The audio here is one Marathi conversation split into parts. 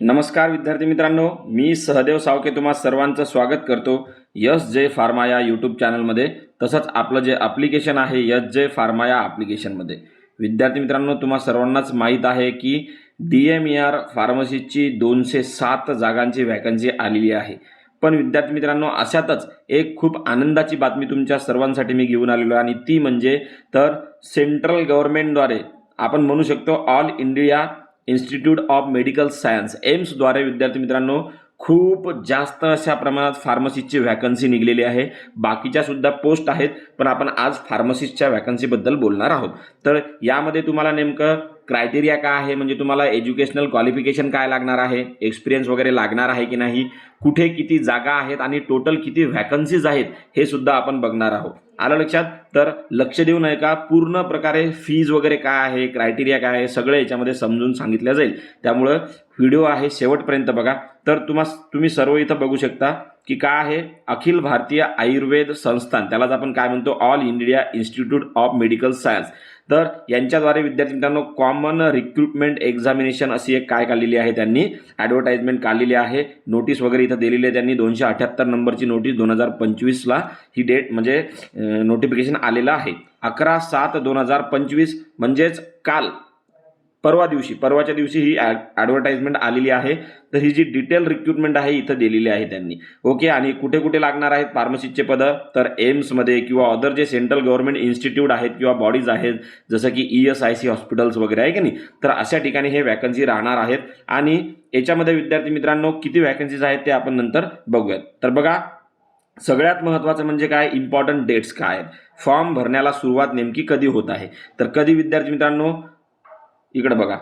नमस्कार विद्यार्थी मित्रांनो मी सहदेव सावके तुम्हा सर्वांचं स्वागत करतो यस जे फार्मा या यूट्यूब चॅनलमध्ये. तसंच आपलं जे ॲप्लिकेशन आहे यस जे फार्मा या ॲप्लिकेशनमध्ये विद्यार्थी मित्रांनो तुम्हा सर्वांनाच माहीत आहे की डी एम ई आर फार्मसीची दोनशे सात जागांची व्हॅकन्सी आलेली आहे. पण विद्यार्थी मित्रांनो अशातच एक खूप आनंदाची बातमी तुमच्या सर्वांसाठी मी घेऊन आलेलो आहे आणि ती म्हणजे तर सेंट्रल गव्हर्नमेंटद्वारे आपण म्हणू शकतो All India Institute of Medical Science एम्सद्वारे विद्यार्थी मित्रांनो खूप जास्त अशा प्रमाणात फार्मसिस्टची व्हॅकन्सी निघलेली आहे. बाकीच्या सुद्धा पोस्ट आहेत पण आपण आज फार्मसिस्टच्या व्हॅकन्सीबद्दल बोलणार आहोत. तर यामध्ये तुम्हाला नेमकं क्रायटेरिया काय आहे? म्हणजे तुम्हाला एज्युकेशनल क्वालिफिकेशन काय लागणार आहे? एक्सपिरियन्स वगैरे लागणार आहे की नाही? कुठे किती जागा आहेत आणि टोटल किती व्हॅकन्सीज आहेत? हे सुद्धा आपण बघणार आहोत. आलं लक्षात? तर लक्ष देऊ नये का पूर्ण प्रकारे फीज वगैरे काय आहे? क्रायटेरिया काय आहे? सगळं याच्यामध्ये समजून सांगितलं जाईल. त्यामुळं व्हिडिओ आहे शेवटपर्यंत बघा. तर तुम्हा तुम्ही सर्व इथं बघू शकता. की काय आहे? अखिल भारतीय आयुर्वेद संस्थान. त्यालाच आपण काय म्हणतो? All India Institute of Medical Science तर यांच्याद्वारे विद्यार्थी मित्रांनो कॉमन रिक्रुटमेंट एक्झामिनेशन अशी एक काय काढलेली आहे त्यांनी? ॲडव्हर्टाइजमेंट काढलेली आहे. नोटीस वगैरे इथं दिलेली आहे त्यांनी. दोनशे अठ्ठ्याहत्तर नंबरची नोटीस दोन हजार पंचवीसला. ही डेट म्हणजे नोटिफिकेशन आलेलं आहे. अकरा सात दोन हजार पंचवीस म्हणजेच काल. परवा दिवशी परवाच्या दिवशी ही ॲड ॲडव्हर्टाइजमेंट आलेली आहे. तर ही जी डिटेल रिक्रुटमेंट आहे इथं दिलेली आहे त्यांनी. ओके आणि कुठे कुठे लागणार आहेत फार्मसीचे पदं? तर एम्समध्ये किंवा अदर जे सेंट्रल गव्हर्नमेंट इन्स्टिट्यूट आहेत किंवा बॉडीज आहेत जसं की E S I C hospitals वगैरे आहे की नाही? तर अशा ठिकाणी हे वॅकन्सी राहणार आहेत. आणि याच्यामध्ये विद्यार्थी मित्रांनो किती वॅकन्सीज आहेत ते आपण नंतर बघूयात. तर बघा सगळ्यात महत्त्वाचं म्हणजे काय? इम्पॉर्टंट डेट्स काय आहेत? फॉर्म भरण्याला सुरुवात नेमकी कधी होत आहे? तर कधी विद्यार्थी मित्रांनो इकडे बघा.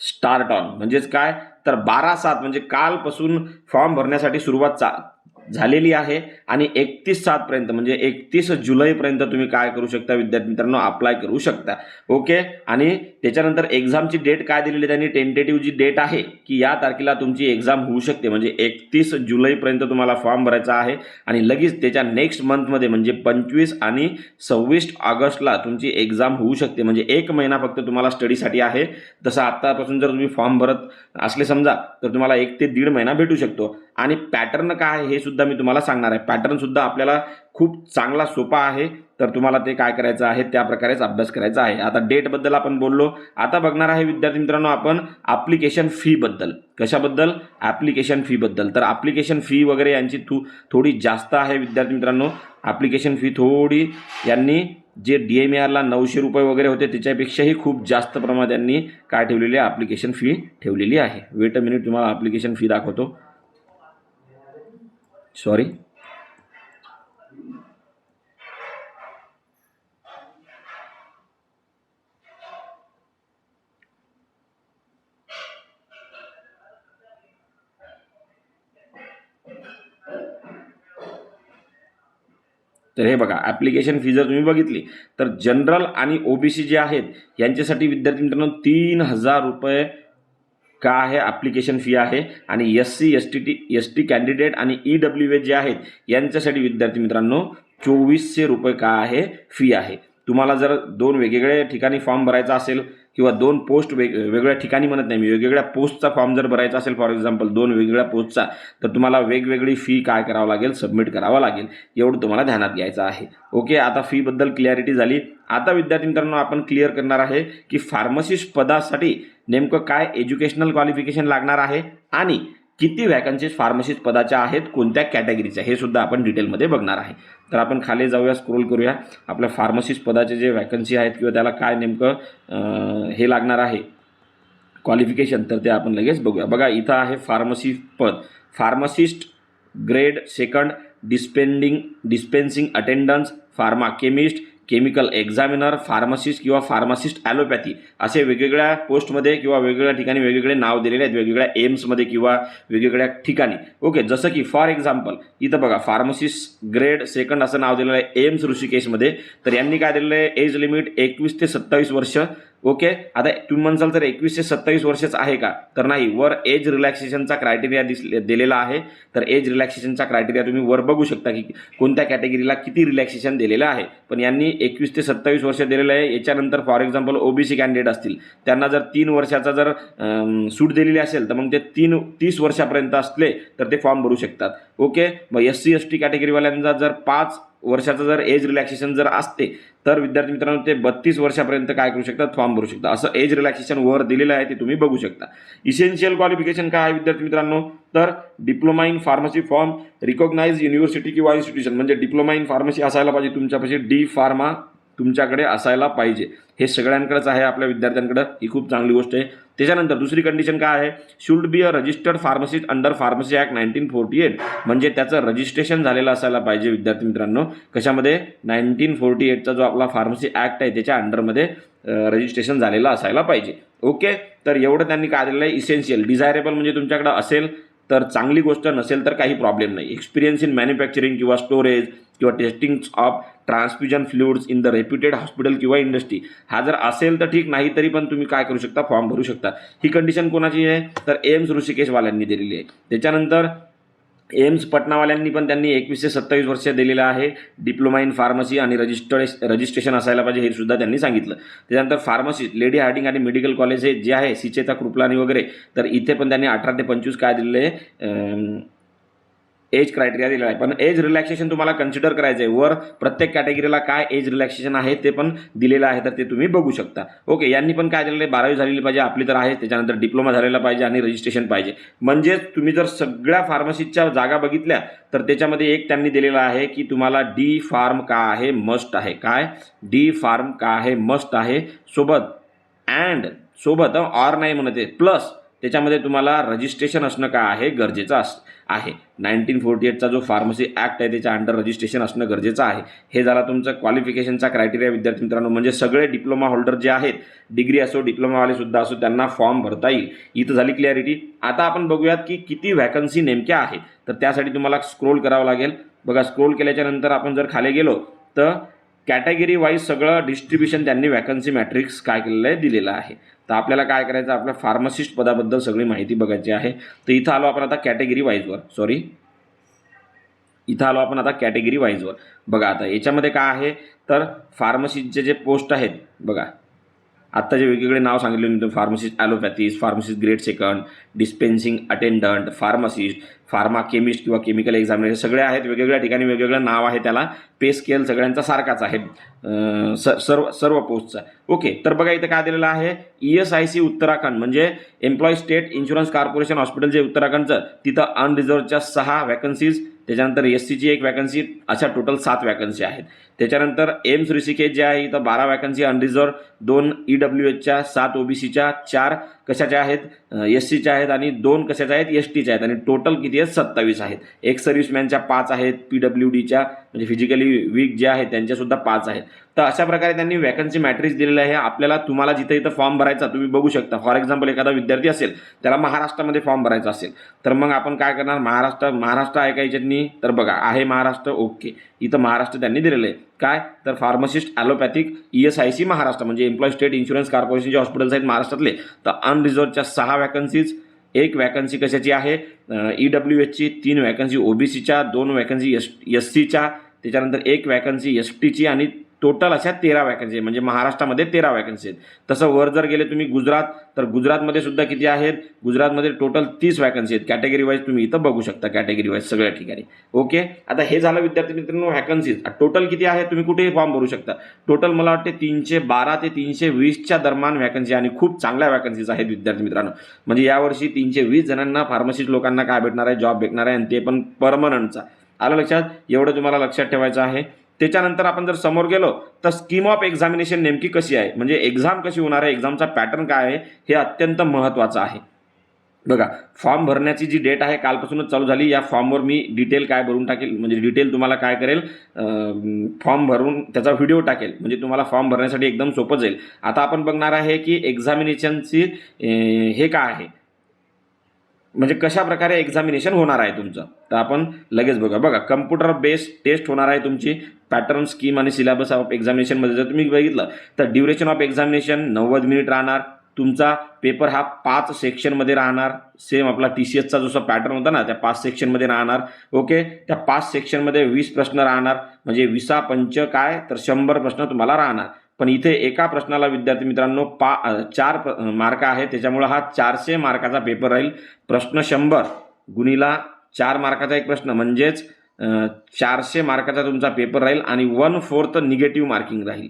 स्टार्ट ऑन म्हणजेच काय? तर बारा सात म्हणजे कालपासून फॉर्म भरण्यासाठी सुरुवात चा झालेली आहे. आणि एकतीस सातपर्यंत म्हणजे एकतीस जुलैपर्यंत तुम्ही काय करू शकता विद्यार्थी मित्रांनो? अप्लाय करू शकता. ओके आणि त्याच्यानंतर एक्झामची डेट काय दिलेली आहे त्यांनी? टेंटेटिव्ह जी डेट आहे की या तारखेला तुमची एक्झाम होऊ शकते. म्हणजे एकतीस जुलैपर्यंत तुम्हाला फॉर्म भरायचा आहे. आणि लगेच त्याच्या नेक्स्ट मंथमध्ये म्हणजे पंचवीस आणि सव्वीस ऑगस्टला तुमची एक्झाम होऊ शकते. म्हणजे एक महिना फक्त तुम्हाला स्टडीसाठी आहे. तसं आत्तापासून जर तुम्ही फॉर्म भरत असले समजा तर तुम्हाला एक ते दीड महिना भेटू शकतो. आणि पॅटर्न काय आहे हे सुद्धा मी तुम्हाला सांगणार आहे. पॅटर्नसुद्धा आपल्याला खूप चांगला सोपा आहे. तर तुम्हाला ते काय करायचं आहे त्या प्रकारेच अभ्यास करायचा आहे. आता डेटबद्दल आपण बोललो. आता बघणार आहे विद्यार्थी मित्रांनो आपण ॲप्लिकेशन फीबद्दल कशाबद्दल? ॲप्लिकेशन फीबद्दल तर ॲप्लिकेशन फी वगैरे यांची थू थोडी जास्त आहे विद्यार्थी मित्रांनो. ॲप्लिकेशन फी थोडी यांनी जे डी एम आरला नऊशे रुपये वगैरे होते त्याच्यापेक्षाही खूप जास्त प्रमाणात यांनी काय ठेवलेली आहे? ॲप्लिकेशन फी ठेवलेली आहे. वेट अ मिनिट तुम्हाला ॲप्लिकेशन फी दाखवतो. सॉरी तर हे बघा ॲप्लिकेशन फी जर तुम्ही बघितली तर जनरल आणि ओबीसी जे आहेत यांच्यासाठी विद्यार्थी मित्रांनो तीन हजार रुपये का आहे ॲप्लिकेशन फी आहे आणि S C S T T S T candidate आणि ई डब्ल्यू ए जे आहेत यांच्यासाठी विद्यार्थी मित्रांनो चोवीसशे रुपये का आहे फी आहे. तुम्हाला जर दोन वेगवेगळ्या ठिकाणी फॉर्म भरायचा असेल किंवा दोन पोस्ट वेग वेगळ्या ठिकाणी म्हणत नाही. मी वेगवेगळ्या पोस्टचा फॉर्म जर भरायचा असेल फॉर एक्झाम्पल दोन वेगवेगळ्या पोस्टचा तर तुम्हाला वेगवेगळी फी काय करावं लागेल सबमिट करावं लागेल एवढं तुम्हाला ध्यानात घ्यायचं आहे. ओके आता फीबद्दल क्लॅरिटी झाली. आता विद्यार्थी मित्रांनो आपण क्लिअर करणार आहे की फार्मसिस्ट पदासाठी नेमकं काय एज्युकेशनल क्वालिफिकेशन लागणार आहे आणि किती वॅकन्सीज फार्मसिस्ट पदाच्या आहेत कोणत्या कॅटेगरीच्या हे सुद्धा आपण डिटेलमध्ये बघणार आहे. तर आपण खाली जाऊया स्क्रोल करूया. आपल्या फार्मसिस्ट पदाचे जे वॅकन्सी आहेत किंवा त्याला काय नेमकं हे लागणार आहे क्वालिफिकेशन तर ते आपण लगेच बघूया. बघा इथं आहे फार्मसी पद. Pharmacist grade second dispensing dispensing attendance pharma chemist chemical examiner pharmacist किंवा फार्मासिस्ट ॲलोपॅथी असे वेगवेगळ्या पोस्टमध्ये किंवा वेगवेगळ्या ठिकाणी वेगवेगळे नाव दिलेले आहेत वेगवेगळ्या एम्समध्ये किंवा वेगवेगळ्या ठिकाणी. ओके जसं की फॉर एक्झाम्पल इथं बघा फार्मसिस्ट ग्रेड सेकंड असं नाव दिलेलं आहे एम्स ऋषिकेशमध्ये. तर यांनी काय दिलेलं आहे? एज लिमिट एकवीस ते सत्तावीस वर्ष. ओके आता तुम्ही म्हणसाल तर एकवीस ते सत्तावीस वर्षच आहे का? तर नाही वर एज रिलॅक्सेशनचा क्रायटेरिया दिस दिलेला आहे. तर एज रिलॅक्सेशनचा क्रायटेरिया तुम्ही वर बघू शकता की कोणत्या कॅटेगरीला किती रिलॅक्सेशन दिलेलं आहे. पण यांनी एकवीस ते सत्तावीस वर्ष दिलेलं आहे. याच्यानंतर फॉर एक्झाम्पल ओबीसी कॅन्डिडेट असतील. त्यांना जर तीन वर्षाचा जर सूट दिलेली असेल तर मग ते तीन तीस वर्षापर्यंत असले तर ते फॉर्म भरू शकतात. ओके मग एस सी एस टी कॅटेगरीवाल्यांचा जर पाच वर्षाचं जर एज रिलॅक्सेशन जर असते तर विद्यार्थी मित्रांनो ते बत्तीस वर्षापर्यंत काय करू शकतात? फॉर्म भरू शकतात. असं एज रिलॅक्सेशन वर दिलेलं आहे ते तुम्ही बघू शकता. इसेन्शियल क्वालिफिकेशन काय आहे विद्यार्थी मित्रांनो? तर diploma in pharmacy from recognise university किंवा इन्स्टिट्यूशन म्हणजे डिप्लोमा इन फार्मसी असायला पाहिजे तुमच्यापाशी. डी फार्मा तुमच्याकडे असायला पाहिजे. हे सगळ्यांकडेच आहे आपल्या विद्यार्थ्यांकडं. ही खूप चांगली गोष्ट आहे. त्याच्यानंतर दुसरी कंडिशन काय आहे? Should be a registered pharmacist under pharmacy act nineteen forty eight म्हणजे त्याचं रजिस्ट्रेशन झालेलं असायला पाहिजे विद्यार्थी मित्रांनो. कशामध्ये? नाईन्टीन फोर्टी एटचा जो आपला फार्मसी ॲक्ट आहे त्याच्या अंडरमध्ये रजिस्ट्रेशन झालेलं असायला पाहिजे. ओके? तर एवढं त्यांनी काय दिलेलं आहे? इसेन्शियल डिझायरेबल म्हणजे तुमच्याकडं असेल तर चांगली गोष्ट नसेल तर काही प्रॉब्लेम नाही. एक्सपिरियन्स इन मॅन्युफॅक्चरिंग किंवा स्टोरेज किंवा testing of transfusion fluids in the reputed hospital किंवा इंडस्ट्री हा जर असेल तर ठीक नाही तरी पण तुम्ही काय करू शकता? फॉर्म भरू शकता. ही कंडिशन कोणाची आहे? तर एम्स ऋषिकेशवाल्यांनी दिलेली आहे. त्याच्यानंतर एम्स पटनावाल्यांनी पण त्यांनी एकवीस ते सत्तावीस वर्ष दिलेलं आहे. डिप्लोमा इन फार्मसी आणि रजिस्टर रजिस्ट्रेशन असायला पाहिजे हे सुद्धा त्यांनी सांगितलं. त्याच्यानंतर फार्मसी लेडी हार्डिंग आणि मेडिकल कॉलेज हे जे आहे सिचेता कृपलानी वगैरे तर इथे पण त्यांनी अठरा ते पंचवीस काय दिलेलं आहे. एज क्रायटेरिया दिलेला आहे. पण एज रिलॅक्सेशन तुम्हाला कन्सिडर करायचं आहे. वर प्रत्येक कॅटेगरीला काय एज रिलॅक्सेशन आहे ते पण दिलेलं आहे तर ते तुम्ही बघू शकता. ओके यांनी पण काय दिलेलं आहे? बारावी झालेली पाहिजे आपली तर आहे. त्याच्यानंतर डिप्लोमा झालेला पाहिजे आणि रजिस्ट्रेशन पाहिजे. म्हणजेच तुम्ही जर सगळ्या फार्मसीच्या जागा बघितल्या तर त्याच्यामध्ये एक त्यांनी दिलेला आहे की तुम्हाला डी फार्म का आहे मस्ट आहे. काय? डी फार्म का आहे मस्ट आहे. सोबत अँड सोबत ऑर नाही म्हणते प्लस त्याच्यामध्ये तुम्हाला रजिस्ट्रेशन असणं का आहे गरजेचं असतं. आहे. नाईन्टीन फोर्टी एटचा जो फार्मसी ॲक्ट आहे त्याच्या अंडर रजिस्ट्रेशन असणं गरजेचं आहे. हे झाला तुमचं क्वालिफिकेशनचा क्रायटेरिया विद्यार्थी मित्रांनो. म्हणजे सगळे डिप्लोमा होल्डर जे आहेत डिग्री असो डिप्लोमावालेसुद्धा असो त्यांना फॉर्म भरता येईल. इथं झाली क्लॅरिटी. आता आपण बघूयात की किती व्हॅकन्सी नेमक्या आहे तर त्यासाठी तुम्हाला स्क्रोल करावं लागेल. बघा स्क्रोल केल्याच्यानंतर आपण जर खाली गेलो तर कॅटेगरी वाईज सगळं डिस्ट्रीब्युशन त्यांनी वॅकन्सी मॅट्रिक्स काय केलेलं आहे दिलेलं आहे. तर आपल्याला काय करायचं आपल्या फार्मासिस्ट पदाबद्दल सगळी माहिती बघायची आहे. तर इथं आलो आपण आता कॅटेगरी वाईजवर सॉरी इथं आलो आपण आता कॅटेगरी वाईजवर बघा आता याच्यामध्ये काय आहे तर फार्मसीचे जे पोस्ट आहेत बघा. आत्ता जे वेगवेगळे नाव सांगितले मी pharmacist allopathist pharmacist grade second dispensing attendant pharmacist pharma chemist किंवा केमिकल एक्झामिनेशन सगळे आहेत. वेगवेगळ्या ठिकाणी वेगवेगळं नाव आहे त्याला. पे स्केल सगळ्यांचा सारखाच आहे. स सर्व सर्व पोस्टचा ओके तर बघा इथं काय दिलेलं आहे. E S I C Uttarakhand म्हणजे employee state insurance corporation hospital जे उत्तराखंडचं तिथं अनरिझर्वच्या सहा वॅकन्सीज त्याच्यानंतर एस सीची एक वॅकन्सी अशा टोटल सात वॅकन्सी आहेत. त्याच्यानंतर एम्स ऋषिकेश जे आहे इथं बारा वॅकन्सी अनरिझर्व दोन ई डब्ल्यू एचच्या सात ओबीसीच्या चार कशाच्या आहेत? एस सीच्या आहेत आणि दोन कशाच्या आहेत? एस टीच्या आहेत. आणि टोटल किती आहेत? सत्तावीस आहेत. एक सर्व्हिसमॅनच्या पाच आहेत. पी डब्ल्यू डीच्या म्हणजे फिजिकली वीक जे आहेत त्यांच्यासुद्धा पाच आहेत. तर अशा प्रकारे त्यांनी वॅकन्सी मॅट्रिक्स दिलेलं आहे. आपल्याला तुम्हाला जिथं इथं फॉर्म भरायचा तुम्ही बघू शकता. फॉर एक्झाम्पल एखादा विद्यार्थी असेल त्याला महाराष्ट्रामध्ये फॉर्म भरायचा असेल तर मग आपण काय करणार? महाराष्ट्र महाराष्ट्र आहे का याच्यातनी? तर बघा आहे महाराष्ट्र ओके इथं महाराष्ट्र त्यांनी दिलेलं आहे. काय? तर pharmacist allopathic E S I C Maharashtra म्हणजे एम्प्लॉई स्टेट इन्शुरन्स कॉर्पोरेशनचे हॉस्पिटल्स आहेत महाराष्ट्रातले. तर अनरिझर्वच्या सहा वॅकन्सीज एक वॅकन्सी कशाची आहे? ई डब्ल्यू एचची तीन वॅकन्सी ओ बी सीच्या दोन वॅकन्सी एस एस सीच्या त्याच्यानंतर एक वॅकन्सी एस टीची आणि टोटल अशा तेरा वॅकन्सी म्हणजे महाराष्ट्रामध्ये तेरा वॅकन्सी आहेत. तसं वर जर गेले तुम्ही गुजरात तर गुजरातमध्ये सुद्धा किती आहेत? गुजरातमध्ये टोटल तीस वॅकन्सी आहेत. कॅटेगरी वाईज तुम्ही इथं बघू शकता कॅटेगरी वाईज सगळ्या ठिकाणी. ओके आता हे झालं विद्यार्थी मित्रांनो वॅकन्सीज टोटल किती आहे? तुम्ही कुठेही फॉर्म भरू शकता. टोटल मला वाटते तीनशे बारा ते तीनशे वीसच्या दरम्यान वॅकन्सी आणि खूप चांगल्या वॅकन्सीज आहेत विद्यार्थी मित्रांनो. म्हणजे यावर्षी तीनशे वीस जणांना फार्मसिस्ट लोकांना काय भेटणार आहे? जॉब भेटणार आहे आणि ते पण परमनंटचा आलं लक्षात? एवढं तुम्हाला लक्षात ठेवायचं आहे. त्याच्यानंतर आपण जर समोर गेलो तर स्कीम ऑफ एक्झामिनेशन नेमकी कशी आहे? म्हणजे एक्झाम कशी होणार आहे? एक्झामचा पॅटर्न काय आहे? हे अत्यंत महत्त्वाचं आहे. बघा फॉर्म भरण्याची जी डेट आहे कालपासूनच चालू झाली. या फॉर्मवर मी डिटेल काय भरून टाकेल? म्हणजे डिटेल तुम्हाला काय करेल? फॉर्म भरून त्याचा व्हिडिओ टाकेल. म्हणजे तुम्हाला फॉर्म भरण्यासाठी एकदम सोपं जाईल. आता आपण बघणार आहे की एक्झामिनेशनची हे काय आहे? म्हणजे कशा प्रकारे एक्झामिनेशन होणार आहे तुमचं? तर आपण लगेच बघा बघा कम्प्युटर बेस्ड टेस्ट होणार आहे तुमची. पॅटर्न स्कीम आणि सिलेबस ऑफ एक्झामिनेशनमध्ये जर तुम्ही बघितलं तर ड्युरेशन ऑफ एक्झामिनेशन नव्वद मिनिट राहणार. तुमचा पेपर हा पाच सेक्शनमध्ये राहणार. सेम आपला टी सी एसचा जसा पॅटर्न होता ना त्या पाच सेक्शनमध्ये राहणार. ओके त्या पाच सेक्शनमध्ये वीस प्रश्न राहणार. म्हणजे विसा पंच काय? तर शंभर प्रश्न तुम्हाला राहणार. पण इथे एका प्रश्नाला विद्यार्थी मित्रांनो पा चार मार्क आहे त्याच्यामुळं हा चारशे मार्काचा पेपर राहील. प्रश्न शंभर गुणीला चार मार्काचा एक प्रश्न. म्हणजेच चारशे मार्काचा तुमचा पेपर राहील आणि वन फोर्थ निगेटिव्ह मार्किंग राहील.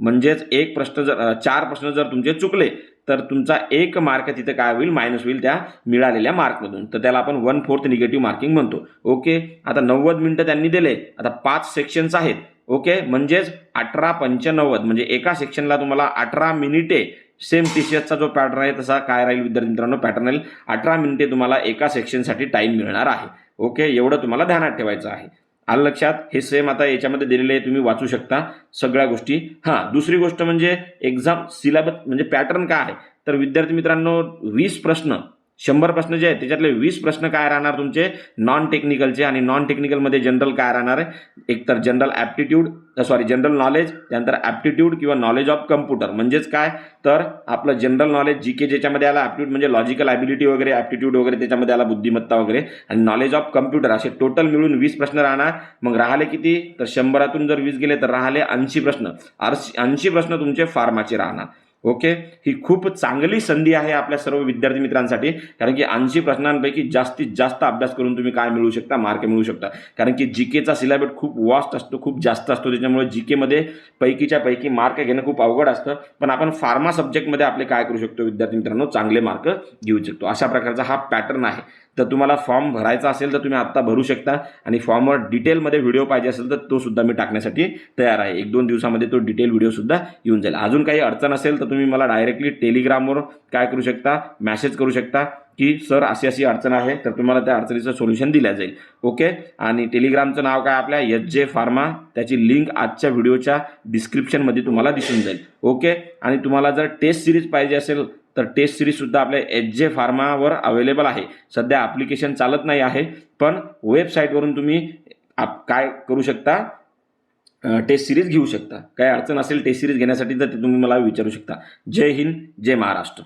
म्हणजेच एक प्रश्न जर चार प्रश्न जर तुमचे चुकले तर तुमचा एक मार्क तिथे काय होईल? मायनस होईल त्या मिळालेल्या मार्कमधून. तर त्याला आपण वन फोर्थ निगेटिव्ह मार्किंग म्हणतो. ओके? आता नव्वद मिनटं त्यांनी दिले. आता पाच सेक्शन्स आहेत. ओके? म्हणजेच अठरा पंच्याण्णवद म्हणजे एका सेक्शनला तुम्हाला अठरा मिनिटे सेम टी सी एसचा जो पॅटर्न आहे तसा काय राहील विद्यार्थी मित्रांनो? पॅटर्न राहील अठरा मिनिटे तुम्हाला एका सेक्शनसाठी टाईम मिळणार आहे. ओके? एवढं तुम्हाला ध्यानात ठेवायचं आहे. आलं लक्षात? हे सेम आता याच्यामध्ये दिलेले आहे तुम्ही वाचू शकता सगळ्या गोष्टी. हां दुसरी गोष्ट म्हणजे एक्झाम सिलेबस म्हणजे पॅटर्न काय आहे? तर विद्यार्थी मित्रांनो वीस प्रश्न शंभर प्रश्न जे आहेत त्याच्यातले वीस प्रश्न काय राहणार तुमचे? नॉन टेक्निकलचे आणि नॉन टेक्निकलमध्ये जनरल काय राहणार आहे? एकतर general aptitude sorry general knowledge त्यानंतर ॲप्टिट्यूड किंवा नॉलेज ऑफ कम्प्युटर म्हणजेच काय? तर आपलं जनरल नॉलेज जी के ज्याच्यामध्ये आला ॲप्टिट्यूड म्हणजे लॉजिकल ॲबिलिटी वगैरे ॲप्टिट्यूड वगैरे त्याच्यामध्ये आला बुद्धिमत्ता वगैरे. आणि नॉलेज ऑफ कम्प्युटर असे टोटल मिळून वीस प्रश्न राहणार. मग राहिले किती? तर शंभरातून जर वीस गेले तर राहिले ऐंशी प्रश्न. ऐंशी प्रश्न तुमचे फार्माचे राहणार. ओके? ही खूप चांगली संधी आहे आपल्या सर्व विद्यार्थी मित्रांसाठी. कारण की ऐंशी प्रश्नांपैकी जास्तीत जास्त अभ्यास करून तुम्ही काय मिळवू शकता? मार्क मिळवू शकता. कारण की जी केचा सिलेबस खूप वास्ट असतो खूप जास्त असतो. त्याच्यामुळे जी केमध्ये पैकीच्या पैकी मार्क घेणं खूप अवघड असतं. पण आपण फार्मा सब्जेक्टमध्ये आपले काय करू शकतो विद्यार्थी मित्रांनो? चांगले मार्क घेऊ शकतो. अशा प्रकारचा हा पॅटर्न आहे. तर तुम्हाला फॉर्म भरायचा असेल तर तुम्ही आत्ता भरू शकता. आणि फॉर्मवर डिटेलमध्ये व्हिडिओ पाहिजे असेल तर तो सुद्धा मी टाकण्यासाठी तयार आहे. एक दोन दिवसामध्ये तो डिटेल व्हिडिओसुद्धा येऊन जाईल. अजून काही अडचण असेल तर तुम्ही मला डायरेक्टली टेलिग्रामवर काय करू शकता मॅसेज करू शकता की सर अशी अशी अडचण आहे. तर तुम्हाला त्या अडचणीचं सोल्युशन दिलं जाईल. ओके आणि टेलिग्रामचं नाव काय आपल्या? एच जे फार्मा त्याची लिंक आजच्या व्हिडिओच्या डिस्क्रिप्शनमध्ये तुम्हाला दिसून जाईल. ओके आणि तुम्हाला जर टेस्ट सिरीज पाहिजे असेल तर टेस्ट सिरीजसुद्धा आपल्या एच जे फार्मावर अवेलेबल आहे. सध्या ॲप्लिकेशन चालत नाही आहे पण वेबसाईटवरून तुम्ही आप काय करू शकता? टेस्ट सिरीज घेऊ शकता. काही अडचण असेल टेस्ट सिरीज घेण्यासाठी तर ते तुम्ही मला विचारू शकता. जय हिंद जय महाराष्ट्र.